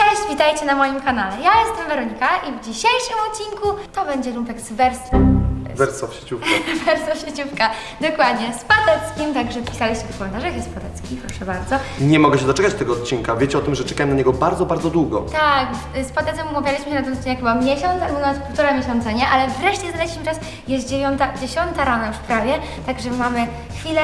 Cześć, witajcie na moim kanale. Ja jestem Weronika i w dzisiejszym odcinku to będzie lumpek z wers... Wersa w sieciówkę. Sieciówka. Dokładnie, z Pateckim, także pisaliście w komentarzach, jest Patecki, proszę bardzo. Nie mogę się doczekać tego odcinka. Wiecie o tym, że czekałem na niego bardzo, bardzo długo. Tak, z Patecem umawialiśmy się na ten odcinek chyba miesiąc albo nawet półtora miesiąca, nie? Ale wreszcie znaleźliśmy czas, jest dziewiąta, dziesiąta rano już prawie, także mamy chwilę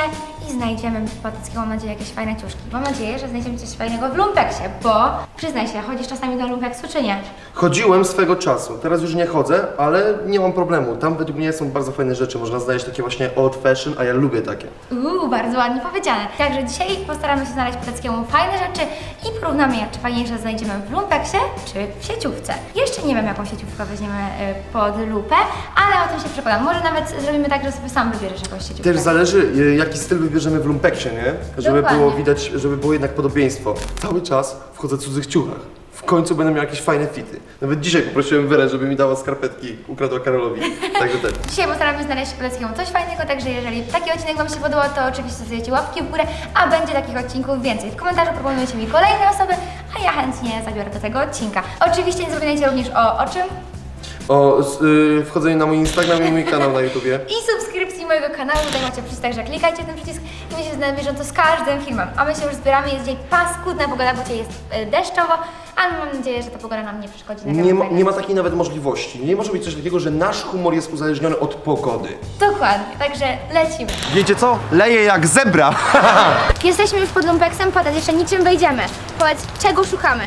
i znajdziemy w Pateckim, mam nadzieję, jakieś fajne ciuszki. Mam nadzieję, że znajdziemy coś fajnego w lumpeksie, bo przyznaj się, chodzisz czasami do lumpeksu czy nie? Chodziłem swego czasu. Teraz już nie chodzę, ale nie mam problemu. Tam według mnie są bardzo fajne rzeczy. Można znaleźć takie właśnie old fashion, a ja lubię takie. Uuu, bardzo ładnie powiedziane. Także dzisiaj postaramy się znaleźć Pateckiemu fajne rzeczy i porównamy je, czy fajniejsze znajdziemy w lumpeksie, czy w sieciówce. Jeszcze nie wiem, jaką sieciówkę weźmiemy y, pod lupę, ale o tym się przekonam. Może nawet zrobimy tak, że sobie sam wybierzesz jakąś sieciówkę. Też zależy, y, jaki styl wybierzemy w lumpeksie, nie? Żeby Dokładnie. było widać, żeby było jednak podobieństwo. Cały czas wchodzę w cudzych ciuchach. W końcu będę miał jakieś fajne fity. Nawet dzisiaj poprosiłem Werę, żeby mi dała skarpetki, ukradła Karolowi. Także ten. Dzisiaj postaramy się znaleźć Pateckiemu coś fajnego, także jeżeli taki odcinek Wam się podoba, to oczywiście zostawiacie łapki w górę, a będzie takich odcinków więcej. W komentarzu proponujecie mi kolejne osoby, a ja chętnie zabiorę do tego odcinka. Oczywiście nie zapominajcie również o, o czym? O, y, wchodzenie na mój Instagram i mój kanał na YouTubie. i subskrypcji mojego kanału. Tutaj macie przycisk, także klikajcie ten przycisk i będziecie na bieżąco z każdym filmem. A my się już zbieramy, jest dzisiaj paskudna pogoda, bo dzisiaj jest e, deszczowo, ale mam nadzieję, że ta pogoda nam nie przeszkodzi. Nie ma, nie ma takiej nawet możliwości. Nie może być coś takiego, że nasz humor jest uzależniony od pogody. Dokładnie, także lecimy. Wiecie co? Leję jak zebra. Jesteśmy już pod lumpeksem, potem jeszcze niczym wejdziemy. Powiedz, czego szukamy?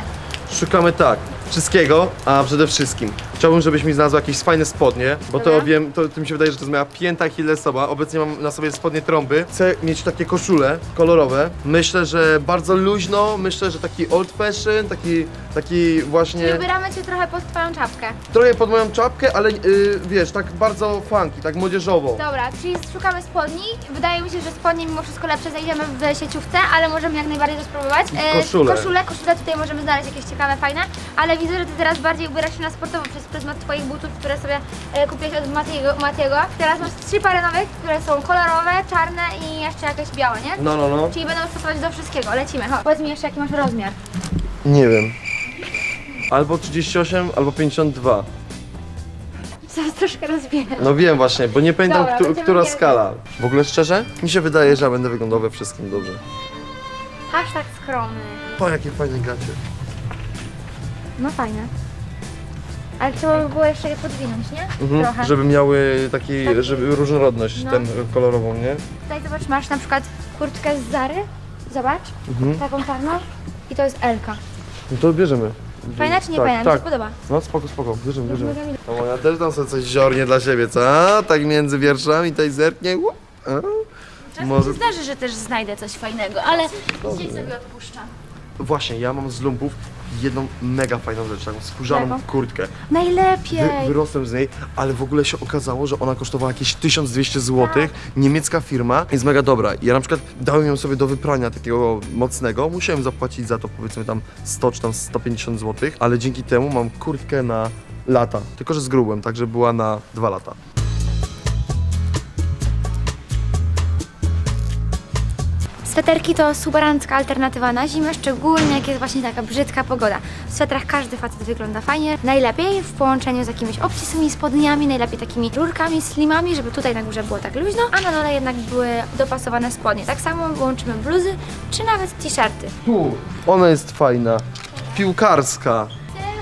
Szukamy tak, wszystkiego, a przede wszystkim chciałbym, żebyś mi znalazła jakieś fajne spodnie, bo to Dobra. wiem, to, to mi się wydaje, że to jest moja pięta Achillesowa. Obecnie mam na sobie spodnie trąby. Chcę mieć takie koszule kolorowe. Myślę, że bardzo luźno, myślę, że taki old fashion, taki, taki właśnie Ubieramy Cię trochę pod Twoją czapkę. trochę pod moją czapkę, ale yy, wiesz, tak bardzo funky, tak młodzieżowo. Dobra, czyli szukamy spodni. Wydaje mi się, że spodnie mimo wszystko lepsze znajdziemy w sieciówce, ale możemy jak najbardziej to spróbować. E, Koszule. Koszule, koszule tutaj możemy znaleźć jakieś ciekawe, fajne, ale widzę, że Ty teraz bardziej ubierasz się na sportowo przez pryzmat Twoich butów, które sobie e, kupiłeś od Matiego, Matiego. Teraz masz trzy pary nowych, które są kolorowe, czarne i jeszcze jakieś białe, nie? No, no, no. Czyli będą stosować do wszystkiego. Lecimy, chodź. Powiedz mi jeszcze, jaki masz rozmiar. Nie wiem. Albo 38, albo 52. Zaraz troszkę rozbierę. No wiem właśnie, bo nie pamiętam, Dobra, któ- będziemy która skala. W ogóle szczerze? Mi się wydaje, że ja będę wyglądał we wszystkim dobrze. Hashtag skromny. Po jakie fajne gacie. No fajne. Ale trzeba by było jeszcze je podwinąć, nie? Mhm, Trochę. żeby miały taki, Taki- żeby różnorodność No. ten kolorową, nie? Tutaj zobacz, masz na przykład kurtkę z Zary. Zobacz. Mhm. Taką czarną. I to jest Elka. No to bierzemy. Fajna czy nie tak, fajna? Mi Tak. się podoba. No spoko, spoko, bierzemy, bierzemy. mega mi- No ja też dam sobie coś ziornie dla siebie, co? Tak między wierszami tutaj zerknie. a? Czasem Może- się zdarzy, że też znajdę coś fajnego, ale dzisiaj sobie odpuszczam. Właśnie, ja mam z lumpów jedną mega fajną rzecz, taką skórzaną Jaką? kurtkę. Najlepiej. Wy, wyrosłem z niej, ale w ogóle się okazało, że ona kosztowała jakieś 1200 zł. Niemiecka firma jest mega dobra. Ja na przykład dałem ją sobie do wyprania takiego mocnego. Musiałem zapłacić za to powiedzmy tam 100 czy tam 150 zł, ale dzięki temu mam kurtkę na lata. Tylko, że z grubłem, także była na dwa lata. Sweterki to superancka alternatywa na zimę, szczególnie jak jest właśnie taka brzydka pogoda. W swetrach każdy facet wygląda fajnie. Najlepiej w połączeniu z jakimiś obcisłymi spodniami, najlepiej takimi rurkami, slimami, żeby tutaj na górze było tak luźno, a na dole jednak były dopasowane spodnie. Tak samo łączymy bluzy, czy nawet t-shirty. Tu, ona jest fajna. Piłkarska.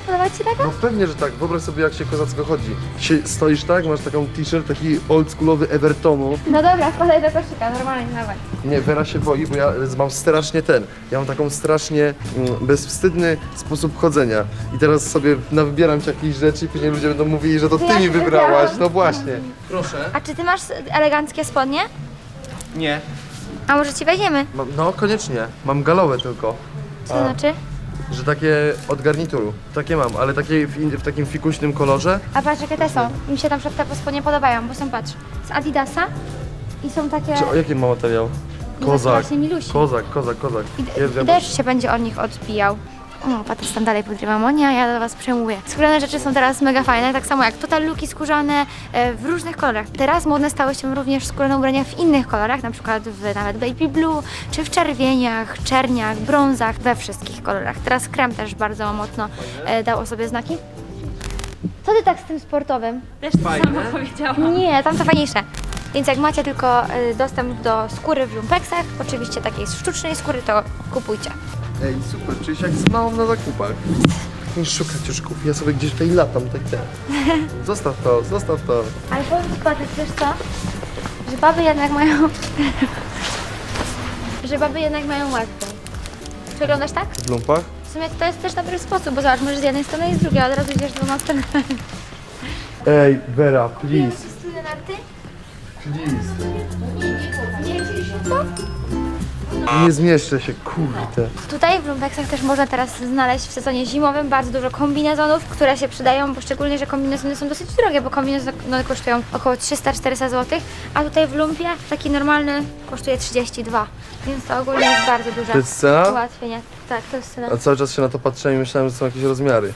Podoba Ci taka? No pewnie, że tak. Wyobraź sobie, jak się kozacko chodzi. Sie, stoisz tak, masz taką t-shirt, taki oldschoolowy Evertonu. No dobra, wkładaj do koszyka, normalnie, dawaj. Nie, Wera się boi, bo ja mam strasznie ten. Ja mam taką strasznie mm, bezwstydny sposób chodzenia. I teraz sobie nawybieram ci jakieś rzeczy i później ludzie będą mówili, że to ty Ja mi się wybrałaś. wybrałam. No właśnie. Proszę. A czy Ty masz eleganckie spodnie? Nie. A może Ci weźmiemy? No koniecznie. Mam galowe tylko. Co A. znaczy? Że takie od garnituru. Takie mam, ale takie w, in- w takim fikuśnym kolorze. A patrz jakie te są. Mi się tam przykład te spodnie podobają, bo są, patrz, z Adidasa i są takie... Czy, o jaki ma materiał? Kozak. właśnie milusi. Kozak, kozak, kozak. I, Jest, I deszcz się będzie od nich odbijał. O, Patryś tam dalej podrywa monia, ja do Was przemówię. Skórzane rzeczy są teraz mega fajne, tak samo jak total luki skórzane e, w różnych kolorach. Teraz modne stały się również skórzane ubrania w innych kolorach, na przykład w nawet baby blue, czy w czerwieniach, czerniach, brązach, we wszystkich kolorach. Teraz krem też bardzo mocno e, dał o sobie znaki. Co ty tak z tym sportowym? Też to samo powiedziałam. Nie, tam to fajniejsze. Więc jak macie tylko y, dostęp do skóry w lumpeksach, oczywiście takiej sztucznej skóry, to kupujcie. Ej, super, czujesz jak z małą na zakupach. Nie szukać już kup, ja sobie gdzieś tutaj latam, tak ten. Zostaw to, zostaw to. Ale powiem Ci, Patryk, wiesz co? Że baby jednak mają... że baby jednak mają łatwiej. Przeglądasz tak? W lumpach? W sumie to jest też dobry sposób, bo zobacz, możesz z jednej strony i z drugiej, a od razu idziesz dwoma stronami. Ej, Vera, please, Studia narty? please. Nie zmieszczę się, kurde. Tutaj w lumpeksach też można teraz znaleźć w sezonie zimowym bardzo dużo kombinezonów, które się przydają, bo szczególnie, że kombinezony są dosyć drogie, bo kombinezony kosztują około 300-400 zł, a tutaj w lumpie taki normalny kosztuje 32, więc to ogólnie jest bardzo duże To jest cena? ułatwienie. Tak, to jest cena. A cały czas się na to patrzyłem i myślałem, że są jakieś rozmiary.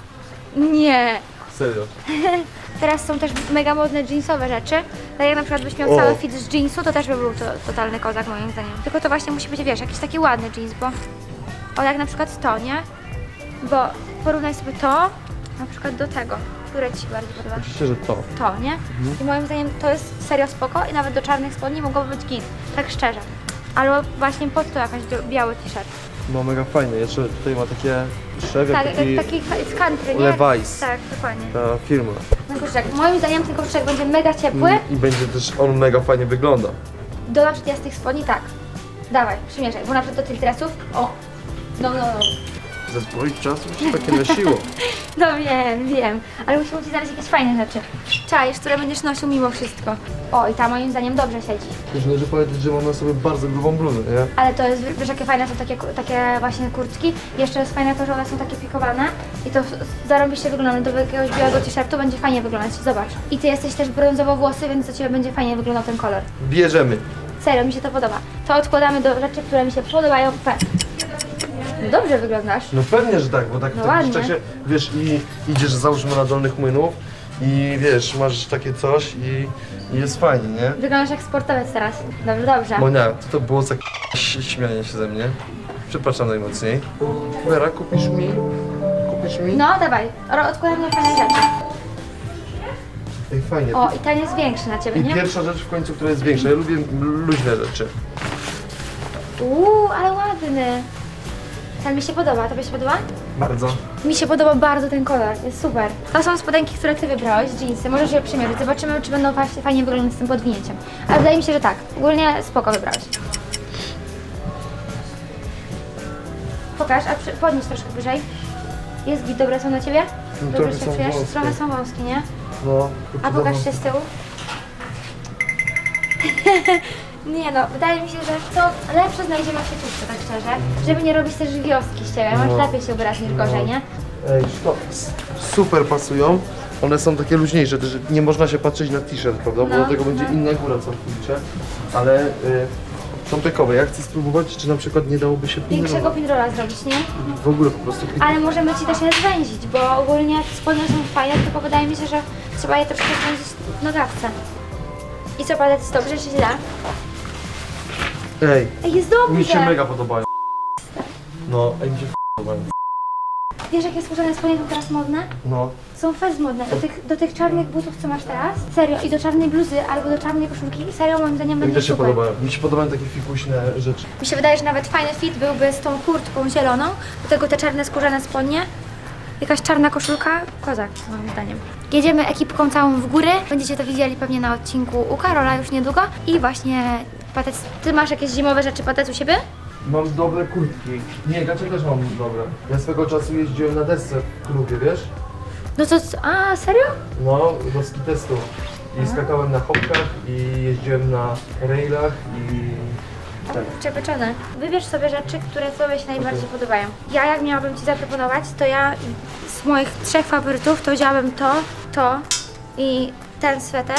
Nie. Serio. Teraz są też mega modne jeansowe rzeczy. Tak jak na przykład byś miał O. cały fit z jeansu, to też by był to, totalny kozak moim zdaniem. Tylko to właśnie musi być, wiesz, jakiś taki ładny jeans, bo o jak na przykład to, nie? Bo porównaj sobie to na przykład do tego, które Ci się bardziej podoba. Oczywiście, że to. To, nie? I moim zdaniem to jest serio spoko i nawet do czarnych spodni mogłoby być git, tak szczerze. Albo właśnie pod to jakaś do- biały t-shirt. No mega fajne, jeszcze tutaj ma takie drzewie, Tak, taki taki z country, nie? Levi's. Tak, dokładnie. ta firma. Ten koszyczek. Moim zdaniem ten koszyczek będzie mega ciepły. I będzie też, on mega fajnie wygląda. Do na przykład jasnych spodni tak. Dawaj, przymierzaj, bo na przykład do tych dresów, o, no, no, no. Ze swoich czasów się takie nosiło. No wiem, wiem, ale musimy Ci znaleźć jakieś fajne rzeczy. Czaisz, które będziesz nosił mimo wszystko. O, i ta moim zdaniem dobrze siedzi. Już należy powiedzieć, że mam na sobie bardzo grubą bluzę, nie? Ale to jest, wiesz jakie fajne są takie, takie właśnie kurtki. Jeszcze jest fajne to, że one są takie pikowane i to zarąbiście wygląda. Do jakiegoś białego t-shirtu będzie fajnie wyglądać, zobacz. I Ty jesteś też brązowo włosy, więc do Ciebie będzie fajnie wyglądał ten kolor. Bierzemy. Serio, mi się to podoba. To odkładamy do rzeczy, które mi się podobają. Pe. No dobrze wyglądasz. No pewnie, że tak, bo tak No w takim ładnie. czasie, wiesz, i idziesz załóżmy na dolnych młynów i wiesz, masz takie coś i, i jest fajnie, nie? Wyglądasz jak sportowiec teraz. Dobrze, dobrze. Monia, co to było za k- śmianie się ze mnie? Przepraszam najmocniej. Vera, kupisz mi? Kupisz mi? No, dawaj. Ro- Odkładamy fajne rzeczy. Ej, fajnie. O, i ten jest większy na Ciebie, I nie? pierwsza rzecz w końcu, która jest większa. Ja lubię luźne rzeczy. Uuu, ale ładny. Ten mi się podoba. Tobie się podoba? Bardzo. Mi się podoba bardzo ten kolor. Jest super. To są spodenki, które Ty wybrałeś, jeansy. Możesz je przymierzyć. Zobaczymy, czy będą fa- fajnie wyglądać z tym podwinięciem. Ale wydaje mi się, że tak. Ogólnie spoko wybrałeś. Pokaż, a przy- podnieś troszkę wyżej. Jest git, dobre są na Ciebie? No, Dobrze się czujesz? Trochę są wąskie, nie? No. A pokaż się z tyłu. Nie no, wydaje mi się, że co lepsze znajdziemy w sieciówce, tak szczerze. Żeby nie robić też wioski z ciebie. Masz No. lepiej się ubierać niż gorzej, nie? Ej, super pasują. One są takie luźniejsze, też nie można się patrzeć na t-shirt, prawda? Bo No, do tego będzie no. inna góra całkowicie. Ale y, są pykowe. Ja chcę spróbować, czy na przykład nie dałoby się Większego pinrola. pinrolla zrobić, nie? W ogóle po prostu pin- Ale możemy ci też je zwęzić, bo ogólnie spodnie są fajne, tylko wydaje mi się, że trzeba je troszkę zwęzić w nogawce. I co, palec jest dobrze czy źle? Ej, Ej, jest dobrze! mi się mega podobają. No, ej, mi się podobają. Wiesz, jakie skórzane spodnie są teraz modne? No, Są fest modne. Do tych, do tych czarnych butów, co masz teraz? Serio. I do czarnej bluzy albo do czarnej koszulki. Serio, moim zdaniem mi będzie też się super. podobają. Mi się podobają takie fikuśne rzeczy. Mi się wydaje, że nawet fajny fit byłby z tą kurtką zieloną, do tego te czarne skórzane spodnie, jakaś czarna koszulka, kozak moim zdaniem. Jedziemy ekipką całą w góry, będziecie to widzieli pewnie na odcinku u Karola już niedługo i właśnie Patec, ty masz jakieś zimowe rzeczy Patec u siebie? Mam dobre kurtki. Nie, gacie też mam dobre. Ja swego czasu jeździłem na desce w klubie, wiesz? No to, a serio? No, do ski testu. I skakałem na hopkach i jeździłem na railach i... Tak. Przepeczone. Wybierz sobie rzeczy, które Tobie się najbardziej podobają. Ja jak miałabym Ci zaproponować, to ja z moich trzech faworytów to wzięłabym to, to i ten sweter.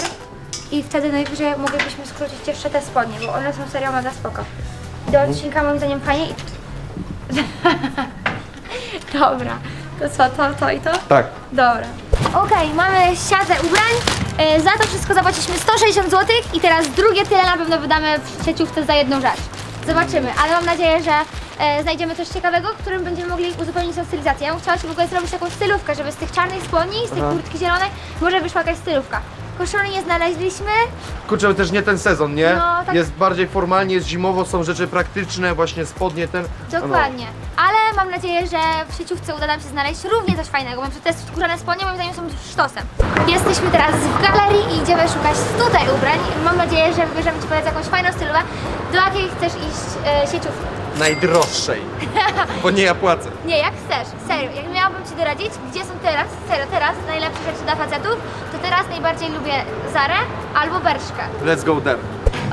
I wtedy najwyżej moglibyśmy skrócić jeszcze te spodnie, bo one są serio mega spoko. Do odcinka moim zdaniem fajnie i... Dobra. To co, to, to i to? Tak. Dobra. Okej, mamy siatę ubrań. E, za to wszystko zapłaciliśmy 160 zł i teraz drugie tyle na pewno wydamy w sieciówce za jedną rzecz. Zobaczymy, ale mam nadzieję, że e, znajdziemy coś ciekawego, którym będziemy mogli uzupełnić tą stylizację. Ja bym chciała się w ogóle zrobić taką stylówkę, żeby z tych czarnych spodni, z tej kurtki zielonej, może wyszła jakaś stylówka. Koszuli nie znaleźliśmy, Kurczę, też nie ten sezon, nie? No, tak. Jest bardziej formalnie, jest zimowo, są rzeczy praktyczne, właśnie spodnie ten. Dokładnie. Ale mam nadzieję, że w sieciówce uda nam się znaleźć równie coś fajnego, bo te skórzane spodnie moim zdaniem są sztosem. Jesteśmy teraz w galerii i idziemy szukać tutaj ubrań. Mam nadzieję, że wybierzemy Ci powiedz jakąś fajną stylówę. Do jakiej chcesz iść e, sieciówki? Najdroższej. Bo nie ja płacę. Nie, jak chcesz, serio. Jak miałabym Ci doradzić, gdzie są teraz, serio, teraz najlepsze rzeczy dla facetów, to teraz najbardziej lubię Zarę albo Berszkę. Let's go there.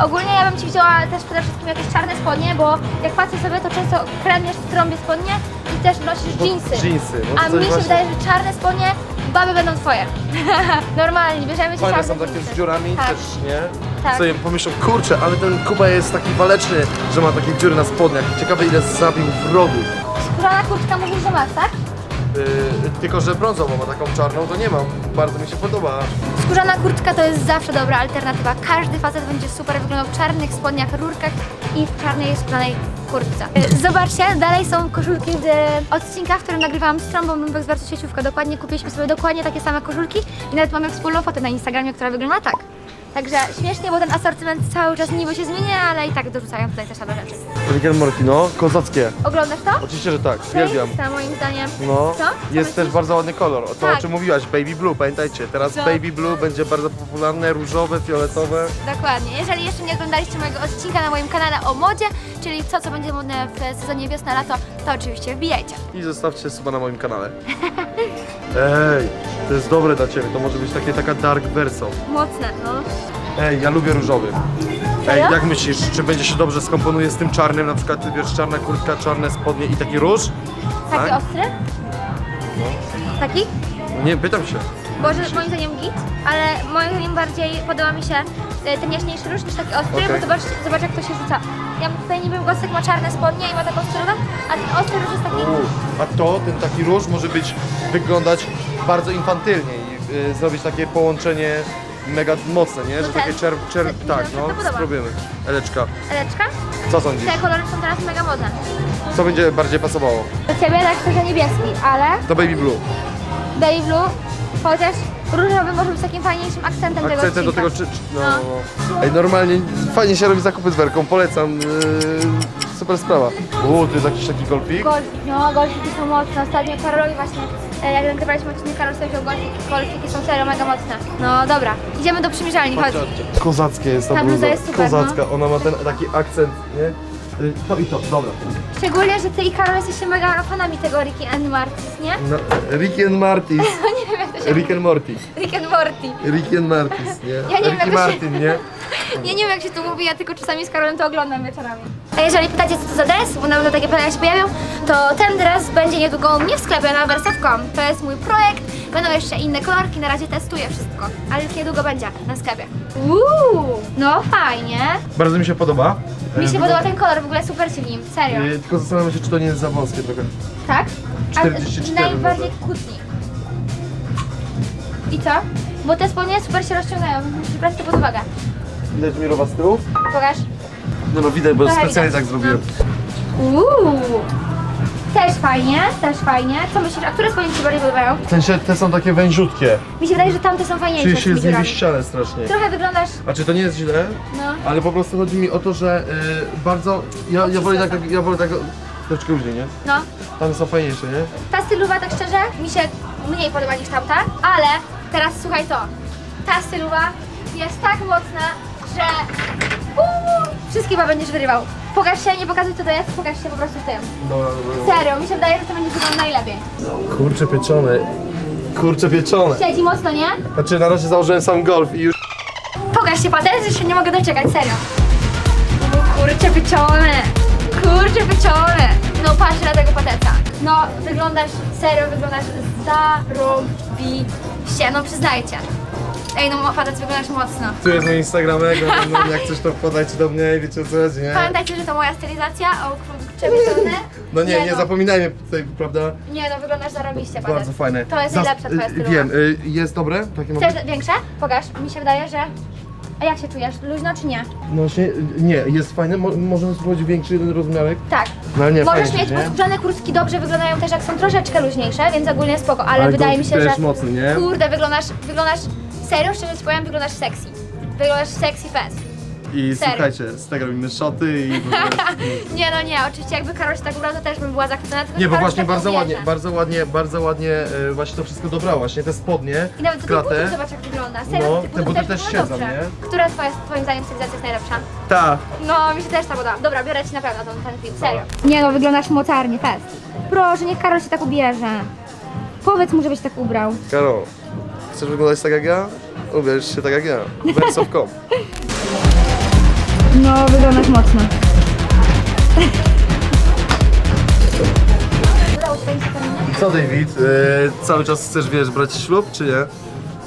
Ogólnie ja bym Ci wzięła też przede wszystkim jakieś czarne spodnie, bo jak patrzę sobie, to często kremiesz w trąbie spodnie i też nosisz dżinsy. dżinsy, no A coś mi się właśnie- wydaje, że czarne spodnie, baby będą Twoje. Normalnie, bierzemy Ci Fajne są takie z dziurami Tak. też, nie? Tak. Sobie pomyślą, kurczę, ale ten Kuba jest taki waleczny, że ma takie dziury na spodniach. Ciekawe ile zabił wrogów. Skórzana kurtka mówisz, że masz, tak? Yy, tylko, że brązową, a taką czarną to nie mam. Bardzo mi się podoba. Skórzana kurtka to jest zawsze dobra alternatywa. Każdy facet będzie super wyglądał w czarnych spodniach, rurkach i w czarnej skórzanej kurtce. Y, Zobaczcie, dalej są koszulki z odcinka, w którym nagrywałam z trąbą Lumbek z sieciówka. Dokładnie kupiliśmy sobie dokładnie takie same koszulki i nawet mamy wspólną fotę na Instagramie, która wygląda tak. Także śmiesznie, bo ten asortyment cały czas niby się zmienia, ale i tak dorzucają tutaj też nowe rzeczy. Rick and Morty, no, kozackie. Oglądasz to? Oczywiście, że tak, uwielbiam. Zajebista, moim zdaniem. No, Co? Jest też bardzo ładny kolor. To Tak. o czym mówiłaś, baby blue, pamiętajcie. Teraz baby blue będzie bardzo popularne, różowe, fioletowe. Dokładnie. Jeżeli jeszcze nie oglądaliście mojego odcinka na moim kanale o modzie, czyli co, co będzie modne w sezonie wiosna-lato, to oczywiście wbijajcie. I zostawcie suba na moim kanale. Ej, to jest dobre dla Ciebie, to może być takie, taka dark verso. Mocne, no. Ej, ja lubię różowy. Ej, jak myślisz, czy będzie się dobrze skomponuje z tym czarnym, na przykład ty wiesz, czarna kurtka, czarne spodnie i taki róż? Taki Tak? ostry? Taki? Nie, pytam się. Boże, moim zdaniem git, ale moim zdaniem bardziej podoba mi się e, ten jaśniejszy róż niż taki ostry, Okej. bo zobacz, zobacz jak to się rzuca. Ja tutaj niby gostek ma czarne spodnie i ma taką stylówę, a ten ostry róż jest taki... A to, ten taki róż może być, wyglądać bardzo infantylnie i y, zrobić takie połączenie mega mocne, nie? Że No ten- takie czerw... czerw ten- tak, no, podoba. spróbujemy. Eleczka, Eleczka? co sądzisz? Te kolory są teraz mega modne. Co będzie bardziej pasowało? Do ciebie tak trochę niebieski, ale To baby blue. baby blue, chociaż różowy może być takim fajniejszym akcentem, Akcentem tego do tego czy... czy no, No. no. Ej, normalnie fajnie się robi zakupy z werką, polecam. Yy, super sprawa. U, tu jest jakiś taki golfik. Golfiki, no golfiki są mocne. Ostatnio Karolowi właśnie, e, jak nagrywaliśmy odcinek, Karol sobie wziął golfiki, golfiki są serio mega mocne. No dobra, idziemy do przymierzalni, chodź. Kozackie jest ta, Ta bluza bluza. jest super, no. Kozacka, ona ma ten taki akcent, nie? Y, To i to, dobra. Szczególnie, że ty i Karol jesteście mega fanami tego Ricky and Martis, nie? No, Rick and Martis. No nie wiem jak to się... Rick and Morty. Rick and Morty. Rick and Martis, nie? Ja nie wiem, Ricky jak to się- Martin, nie? Ja nie wiem jak się to mówi, ja tylko czasami z Karolem to oglądam wieczorami. A jeżeli pytacie co to za dres, bo nawet takie pytania się pojawią, to ten dres będzie niedługo u mnie w sklepie na wersawkom. To jest mój projekt, będą jeszcze inne kolorki, na razie testuję wszystko, ale już niedługo będzie na sklepie. Uuu, no fajnie. Bardzo mi się podoba. Mi się E, podoba ten kolor, w ogóle super się w nim, serio. e, Tylko zastanawiam się, czy to nie jest za wąskie trochę. Tak? A 44 najbardziej może. kłótni. I co? Bo te spodnie super się rozciągają, musisz brać to pod uwagę. Widać mirowa z tyłu? Pokaż. No no widać, bo specjalnie widać, tak zrobiłem. Uuu, też fajnie, też fajnie. Co myślisz, a które spodnie Ci bardziej podobają? W sensie te są takie węziutkie. Mi się wydaje, że tamte są fajniejsze Czyli z się tymi z nimi dziurami. ścianę strasznie. Trochę wyglądasz, A czy to nie jest źle? no, Ale po prostu chodzi mi o to, że y, bardzo. Ja, ja wolę tak, ja wolę tak troszeczkę luźniej, nie? no. Tam są fajniejsze, nie? Ta stylowa, tak szczerze, mi się mniej podoba niż tamta, ale teraz słuchaj to. Ta stylowa jest tak mocna, że uuu, wszystkie chyba będziesz wyrywał. Pokaż się, nie pokazuj co to jest, pokaż się po prostu tym. Dobra, dobra. Serio, mi się wydaje, że to będzie wyglądać najlepiej. Kurcze pieczone. Kurcze pieczone. Siedzi mocno, nie? Znaczy na razie założyłem sam golf i już. Pokaż się patent, że się nie mogę doczekać, serio. O, Kurcze pieczone, kurcze pieczone. No patrz na tego pateta. No wyglądasz, serio wyglądasz zarąbiście, no przyznajcie. Ej, no facet wyglądasz mocno. Tu jest mój Instagramek, no, no, jak coś to podajcie do mnie i wiecie o co chodzi, nie? Pamiętajcie, że to moja stylizacja, o przewieszone. No nie, nie, no. zapominajmy tutaj, prawda? Nie no, wyglądasz zarobiście, facet. Bardzo fajne. To jest Zas- najlepsza twoja y, stylowa. Wiem, y, jest dobre? Takie mogę? Chcesz większe? Pokaż. Mi się wydaje, że... A jak się czujesz? Luźno czy nie? No właśnie, y, nie, jest fajne, Mo możemy spróbować większy jeden rozmiarek? Tak. No ale nie, Możesz fajnie, mieć nie? podskórzane kurtki dobrze wyglądają też jak są troszeczkę luźniejsze, więc ogólnie spoko, ale, Ale wydaje mi golfik się, też że mocny, nie? kurde, wyglądasz, wyglądasz serio, szczerze ci powiem, wyglądasz sexy. Wyglądasz sexy fest. I Serio. słuchajcie, z tego robimy szoty i w ogóle... Nie no nie, oczywiście jakby Karol się tak ubrał, to też bym była zachwycona, tylko Nie, bo Karol właśnie się tak bardzo nie ładnie, ubierze. bardzo ładnie, bardzo ładnie e, właśnie to wszystko dobrała, właśnie te spodnie, I nawet do tych butów zobacz jak wygląda, serio, No, te te buty buty też, też wyglądają siedzą, dobrze. nie? Która twoja, twoim zdaniem stylizacja jest najlepsza? Ta. No, mi się też ta podoba. Dobra, biorę ci na pewno ten, ten film, serio. Nie no, wyglądasz mocarnie, fest. Proszę, niech Karol się tak ubierze. Powiedz mu, żebyś tak ubrał. Karol, chcesz wyglądać tak jak ja? Ubierz się tak jak ja. Verso.com. No, wyglądasz mocno. Co David, e, cały czas chcesz, wiesz, brać ślub, czy nie?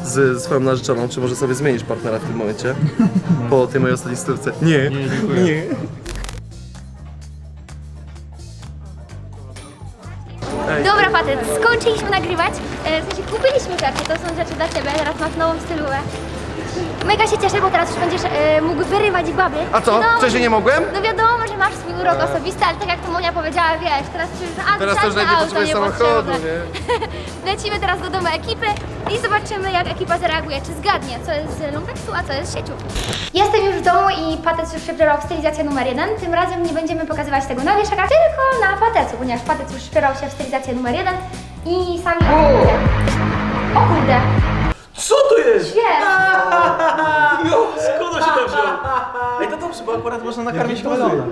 Z swoją narzeczoną, czy może sobie zmienisz partnera w tym momencie? Po tej mojej ostatniej stówce. Nie, nie, Dobra, Patryk, skończyliśmy nagrywać. E, W sensie kupiliśmy rzeczy, to dla Ciebie, teraz masz nową stylówę. Mega się cieszę, bo teraz już będziesz e, mógł wyrywać baby. A co? Wiadomo, Wcześniej nie mogłem? No wiadomo, że masz swój urok osobisty, ale tak jak to Monia powiedziała, wiesz, teraz już a, Teraz żadne nie auto potrzebuję samochodu, nie? Lecimy teraz do domu ekipy i zobaczymy, jak ekipa zareaguje, czy zgadnie, co jest z lumpeksu, a co jest z sieciówki. Jestem już w domu i Patec już przebrał w stylizację numer jeden. Tym razem nie będziemy pokazywać tego na wieszakach, tylko na Patecu, ponieważ Patec już przebrał się w stylizację numer jeden i sami. O kurde, Co to jest? wiem! Jo, skąd on się to wziął? Ej, to dobrze, bo akurat można nakarmić balona.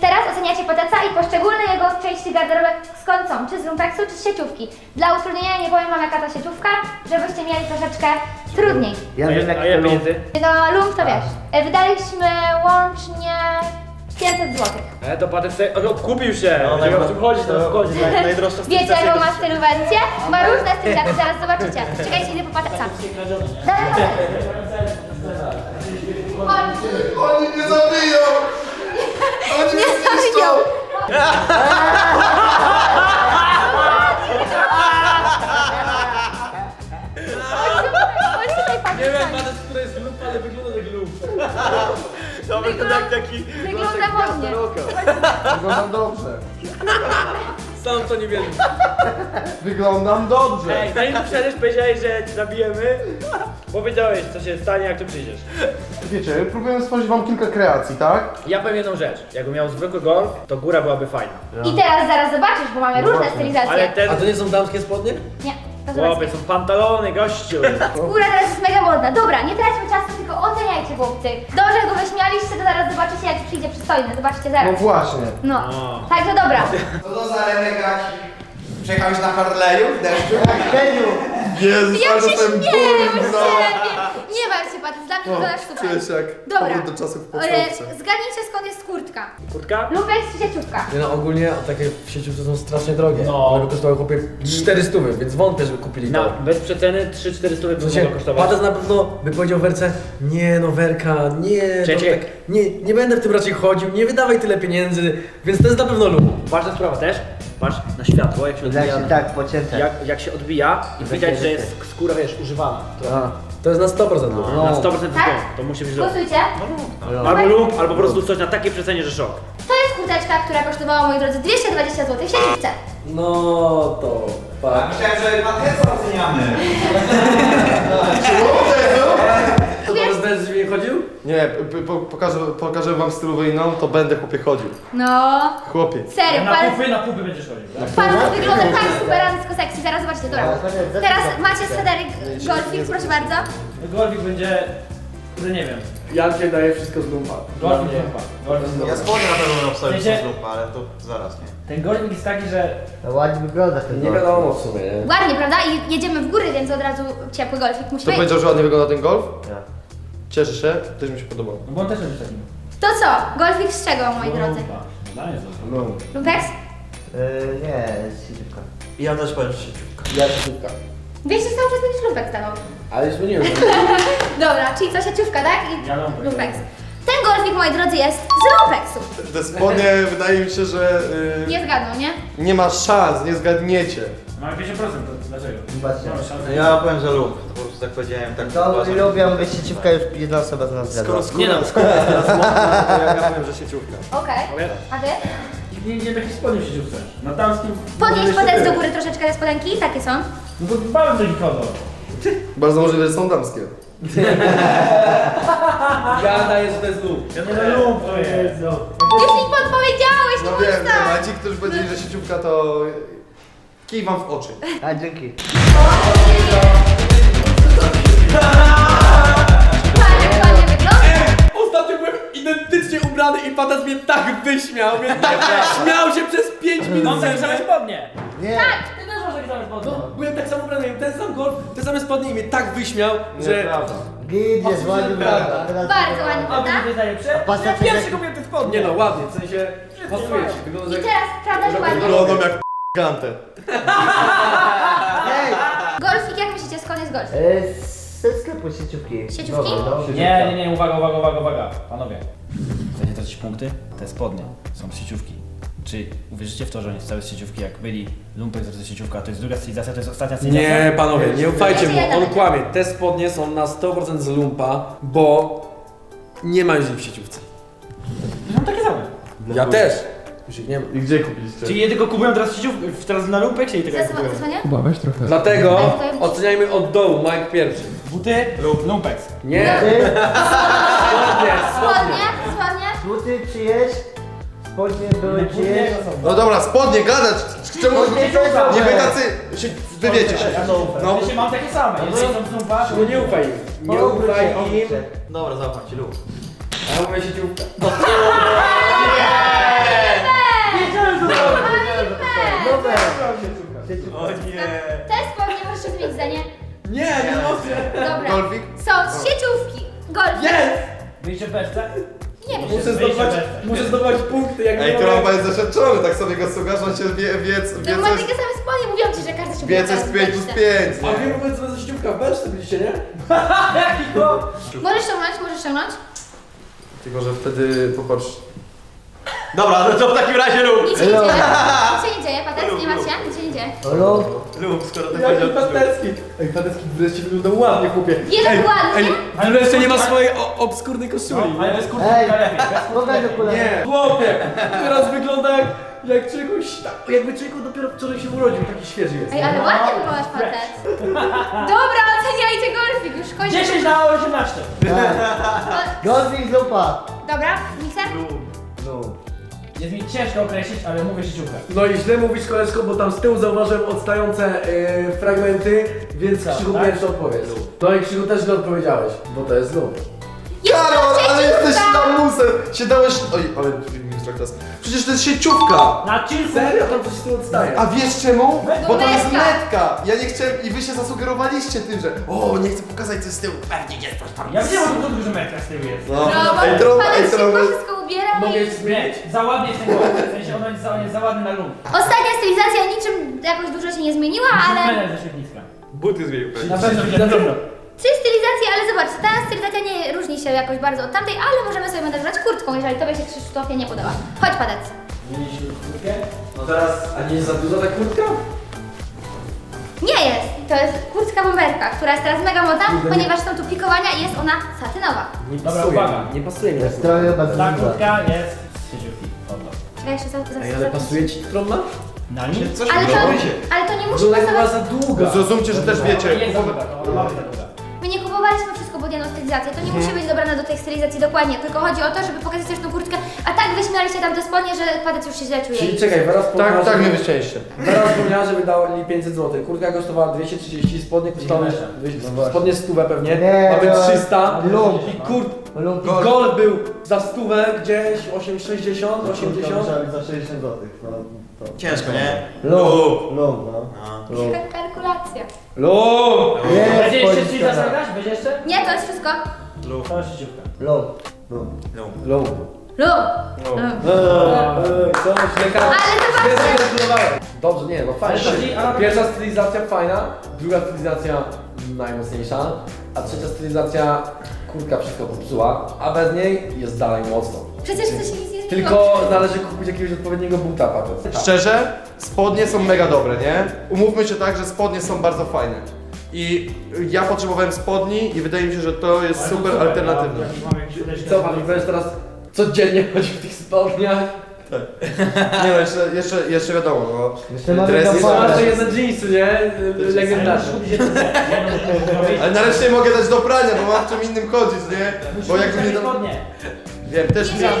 Teraz oceniacie Pateca i poszczególne jego części garderoby skąd są, czy z lumpeksu, czy z sieciówki. Dla utrudnienia nie powiem wam jaka to sieciówka, żebyście mieli troszeczkę trudniej. Ja wiem jak pieniędzy? No lump to wiesz. E, Wydaliśmy łącznie 500 zł. E, to patent sobie o, kupił się. No, Będziemy o czym chodzi teraz w kodzie. Najdroższa Wiecie jaką ma stylizację? Ma różne stylizacje, zaraz zobaczycie. Czekajcie, idę po Pateca. Daj Patec. Chodź. Oni mnie zabiją! Oni mnie zniszczą! Dobra, to tak taki... Wygląda modnie. Wyglądam dobrze. Sam to nie wiem. Wyglądam dobrze. Ej, zanim tu przyjdziesz, powiedziałeś, że cię zabijemy, bo wiedziałeś, co się stanie, jak tu przyjdziesz. Wiecie, próbuję stworzyć wam kilka kreacji, tak? Ja powiem jedną rzecz. Jakbym miał zwykły golf, to góra byłaby fajna. I teraz zaraz zobaczysz, bo mamy różne stylizacje. Ale ten... A to nie są damskie spodnie? Nie, Chłopie, są pantalony, gościu. Skóra teraz jest mega modna. Dobra, nie traćmy czasu, tylko oceniajcie chłopcy. Dobrze go wyśmialiście, to zaraz zobaczycie jak przyjdzie przystojny. Zobaczcie No zaraz. właśnie. No. O. Także dobra. Co to za renegacik? Przejechałeś na Harley'u w deszczu? Jezus, Jak ale się jestem śmieję z no. siebie. Nie martw się, Patryk, dla mnie wyglądasz super. Czuję się jak Dobra. powrót do czasów E. Zgadnijcie skąd jest kurtka. Kurtka? Lubek czy sieciówka? Nie no, ogólnie takie w sieciówce są strasznie drogie. No. One by kosztowały chłopie 400, więc wątpię, żeby kupili Na, to. bez przeceny 3-4 stówy W by sensie, mogło kosztować. Patec na pewno by powiedział Werce, nie no Werka, nie, no, Czekaj. tak, nie, nie będę w tym raczej chodził, nie wydawaj tyle pieniędzy, więc to jest na pewno lub. Ważna sprawa też, patrz na światło, jak się odbija. Się tak pocięte. Jak, jak się odbija i widać, że jest skóra, wiesz, używana. A, to jest na 100% lub. Na 100% Tak? tak? to musi być lub. Głosujcie. Albo lub, albo po prostu coś na takiej przecenie, że szok. To jest kurteczka, która kosztowała, moi drodzy, 220 zł w sieciówce. No to fakt. Myślałem, że Patryca oceniamy. To teraz będziesz z chodził? Nie, p- po, pokażę, pokażę wam stylówę inną, to będę chłopie chodził. No. Chłopie. Serio, pan, na pupy będziesz chodził. pan wygląda tak superancko sexy. Zaraz zobaczcie, dobra. Teraz macie swederek Golfix, proszę bardzo. Golfik będzie, no nie wiem. Ja cię daję wszystko z lumpa. Golfik chyba. Golfik Ja spodnie na pewno obstawię W sensie- przez lupę, ale to zaraz nie. Ten golfik jest taki, że To ładnie wygląda ten Nie wiadomo w sumie, nie? Ładnie, prawda? I jedziemy w góry, więc od razu ciepły golfik musi Kto być. powiedział, że ładnie wygląda ten golf? Ja. Cieszę się, też mi się podobał. No bo on też jest taki. To co? Golfik z czego, moi drodzy? Dla mnie to. Lumpex? Yy, nie, sieciówka. Ja też powiem, że sieciówka. Ja sieciówka. Wiesz, że cały czas będziesz lumpek stawał. Ale zmieniłem. Dobra, czyli co, sieciówka, tak? I Ja lumpek. lumpeks. Ten golfik, moi drodzy, jest z lumpeksu. Te spodnie wydaje mi się, że y, Nie zgadną, nie? nie ma szans, nie zgadniecie. Mam 50%, to dlaczego? Zobaczcie. Mam szansę. Ja powiem, że lub. Prostu tak powiedziałem, tak To uważam. lubię, mówię sieciówka, już jedna osoba z nas zgadza. Skoro skóra, no, skóra jest teraz modna, to ja, ja powiem, że sieciówka. Okej. A wy? Nie widziałem takich spodni w sieciówce. Na damskim... Podnieś podać do góry troszeczkę te spodenki, takie są. No to taki chodzą. Bardzo możliwe, że są damskie. Ja daję, że to jest lub. Ja nie lump to jest. Już mi podpowiedziałeś, No no wiem, wiem, a ci, którzy powiedzieli, że sieciówka, to kij wam w oczy. A, dzięki. Fajnie, tak wyśmiał, mnie tak śmiał się przez 5 minut Mam mnie. same spodnie. Nie. Ty też masz takie same spodnie. No, byłem tak samo ubrany, miałem ten sam golf, te same spodnie i mnie tak wyśmiał, że... Nieprawda. Git jest ładny Prawda. Teraz Bardzo ładnie, A wy prawda? to jest najlepsze? Pasa Ja czeka- pierwszy kupiłem te spodnie. Nie no, ładnie, w sensie pasuje ci, wygląda I jak... teraz, prawda, że ładnie? Wyglądam jak gantę. Ej! Golfik, jak myślicie, skąd jest golf? Yy, ze sklepu sieciówki. Sieciówki? Dobra, no. Nie, nie, nie, uwaga, uwaga, uwaga, uwaga. Panowie. Chcecie tracić punkty? Te spodnie są z sieciówki. Czy uwierzycie w to, że oni z całej sieciówki, jak byli lumpek z sieciówka, to jest druga stylizacja, to jest ostatnia stylizacja? Nie, panowie, nie ufajcie mu, Wiecie, on kłamie. Te spodnie są na 100% z lumpa, bo nie ma już ich w sieciówce. Mam takie same. Ja też. Już ich nie ma. I gdzie kupiliście? Czyli je tylko kupują teraz teraz na lumpek, czyli tego jak kupują? Zasłania? Dlatego to- oceniajmy od dołu, Mike pierwszy. Buty, lumpek. Nie, Ty, spodnie, Spodnie, spodnie. buty czyjeś? Spodnie były czyjeś? No dobra, spodnie, gadać! Czemu Spodnie też nie wy tacy się, wywiecie się. No. Ja mam takie same, jeżeli są No nie ufaj im. Nie ufaj się, im. się. Dobra, zaufam ci lub. A ja mówię sieciówka. Dobra. Sieciówka. O nie. Te spodnie, możesz zmienić zdanie. Nie, nie mogę. Dobra. Golfik? Są z sieciówki. Golf. Jest! wyjście w beczce. Nie wiem. Muszę zdobywać, muszę zdobywać punkty, jak Ej, nie mogę. jest doświadczony, tak sobie go słuchasz, on się wie, wiec, To wiec ma jest, takie same spodnie, mówiłam ci, że każdy się wiec jest 5 plus 5, A wy co za sieciówka w beczce byliście, nie? Możesz ściągnąć, możesz ściągnąć. Tylko, że wtedy popatrz, Dobra, no to w takim razie lub. Nic się nie dzieje. Nic się nie dzieje, się, nic się nie dzieje. Lub. Lub, skoro to Jaki powiedział. paterski. Ej, paterski wreszcie wygląda ładnie, chłopie. Jest Ej, ładnie. Ale wreszcie nie ma swojej o- obskurnej koszuli. Ale bez kurtki Ej. lepiej. okulary. Nie, chłopie, teraz wygląda jak, jak czegoś, tak, jakby czego dopiero wczoraj się urodził, taki świeży jest. Ej, ale ładnie wyglądasz, Patec. Dobra, oceniajcie golfik, już kończę. 10 na 18. Golfing lupa. Dobra, mikser? Lub. Jest mi ciężko określić, ale mówię sieciówkę. No i źle mówisz koleżko, bo tam z tyłu zauważyłem odstające e, fragmenty, więc Co, Krzychu tak? pierwszy odpowiedz. No i Krzychu też źle odpowiedziałeś, bo to jest lub. Karol, ale jesteś lamusem! Się dałeś... Oj, ale teraz. Przecież to jest sieciówka! Na chillku. Serio? Tam coś tyłu odstaje. A wiesz czemu? Bo to jest Metka. metka! Ja nie chciałem i wy się zasugerowaliście tym, że o, nie chcę pokazać co jest z tyłu. Pewnie jest coś tam. Ja wiem, że to duży metra z tyłu jest. No, No, ej, bo trąba, ej, trąba. szybko wszystko ubiera Mogę i... Nie, za ładnie jest ten głos. W sensie on jest za, on jest za ładny na lump. Ostatnia stylizacja niczym jakoś dużo się nie zmieniła, ale... Menel ze. Buty zmienił pewnie. Na pewno, na pewno. Trzy stylizacje, ale zobaczcie, ta stylizacja nie różni się jakoś bardzo od tamtej, ale możemy sobie montażować kurtką, jeżeli tobie się Krzysztofie nie podoba. Chodź, Patec. Mieliśmy kurtkę. No teraz... A nie jest za duża ta kurtka? Nie jest. To jest kurtka bomberka, która jest teraz mega modna, ponieważ są tu pikowania i jest ona satynowa. Nie Dobra, pasuje uwaga. nie pasuje mi. Ta kurtka jest z sieciówki. Czekaj, jeszcze za, za, Ej, ale za- pasuje ci trąba? Na nim? Coś Ale to, ale to nie musi ona była pasować. za długa. Zrozumcie, że też wiecie. Jest za długa, to ona ma być za długa. Stylizację. To nie musi być dobrane do tej stylizacji dokładnie, tylko chodzi o to, żeby pokazać też tą kurtkę. A tak wyśmialiście tam te spodnie, że Patec już się źle czuje. Czyli czekaj, zaraz Tak, tak mnie wycięliście. Zaraz wspomniała, że wydali 500 zł. Kurtka kosztowała 230, spodnie kosztowały... Dziewięćdziesiąt. Spodnie stówę pewnie, Nie, nawet no, 300. lub. I kurt... Lub. I gol był za stówę gdzieś 8, 60, 80. Za 60 zł. No, to. Ciężko, nie? Lub. Lub, no. No. Lub. Kalkulacja. Lub! Jest Będzie jeszcze policja. ci zagrać? Będzie jeszcze? Nie, to jest wszystko. To jest sieciówka. Lub. Lub. Lub. Lub. Lu! Coś leka... Ale zobaczcie! Dobrze, nie, no fajnie. Pierwsza stylizacja fajna, druga stylizacja najmocniejsza, a trzecia stylizacja kurka wszystko popsuła, a bez niej jest dalej mocno. Przecież to się nic. Tylko należy kupić jakiegoś odpowiedniego buta, patrz. Szczerze, spodnie są mega dobre, nie? Umówmy się tak, że spodnie są bardzo fajne. I ja potrzebowałem spodni i wydaje mi się, że to jest super alternatywne. Co pan, będziesz teraz codziennie chodzić w tych spodniach? Nie no, jeszcze, jeszcze, jeszcze wiadomo, no. Jeszcze mamy Dres jest- jeszcze jedne jeansy, nie? Legendarne. Ale nareszcie mogę dać do prania, bo mam w czym innym chodzić, nie? Bo jakby nie dam... Wiem, też miałem...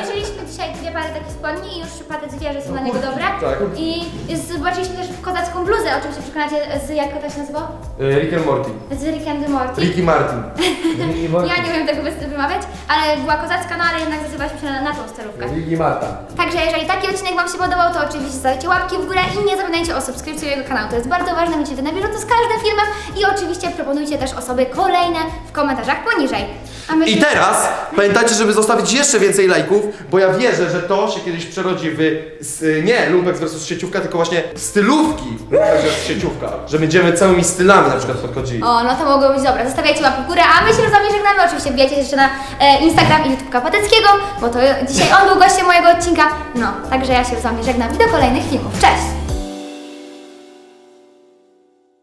Mierzyliśmy dzisiaj dwie pary takich spodni i już patec wie, że są dla niego dobre. Tak. I zobaczyliśmy też kozacką bluzę, o czym się przekonacie, z jak to się nazywa? Y, Rick and Morty. Z Rick and Morty. Ricky Martin. Ja nie umiem tego wy- wymawiać, ale była kozacka, no ale jednak zdecydowaliśmy się na, na tą stylówkę. Ligi Marta. Także jeżeli taki odcinek Wam się podobał, to oczywiście zostawcie łapki w górę i nie zapominajcie o subskrypcji jego kanału. To jest bardzo ważne, będziecie na bieżąco z każdym filmem i oczywiście proponujcie też osoby kolejne w komentarzach poniżej. My I się- teraz pamiętajcie, żeby zostawić jeszcze więcej lajków, bo ja wierzę, że to się kiedyś przerodzi w s- nie Lumpex versus sieciówka, tylko właśnie stylówki Lumpex versus sieciówka. Że będziemy całymi stylami na przykład podchodzili. O, no to mogło być dobre. Zostawiajcie łapki w górę, a my się z Wami żegnamy. Oczywiście wbijajcie jeszcze na e, Instagram i YouTube Pateckiego, bo to dzisiaj on był gościem mojego odcinka. No, także ja się z Wami żegnam i do kolejnych filmów. Cześć!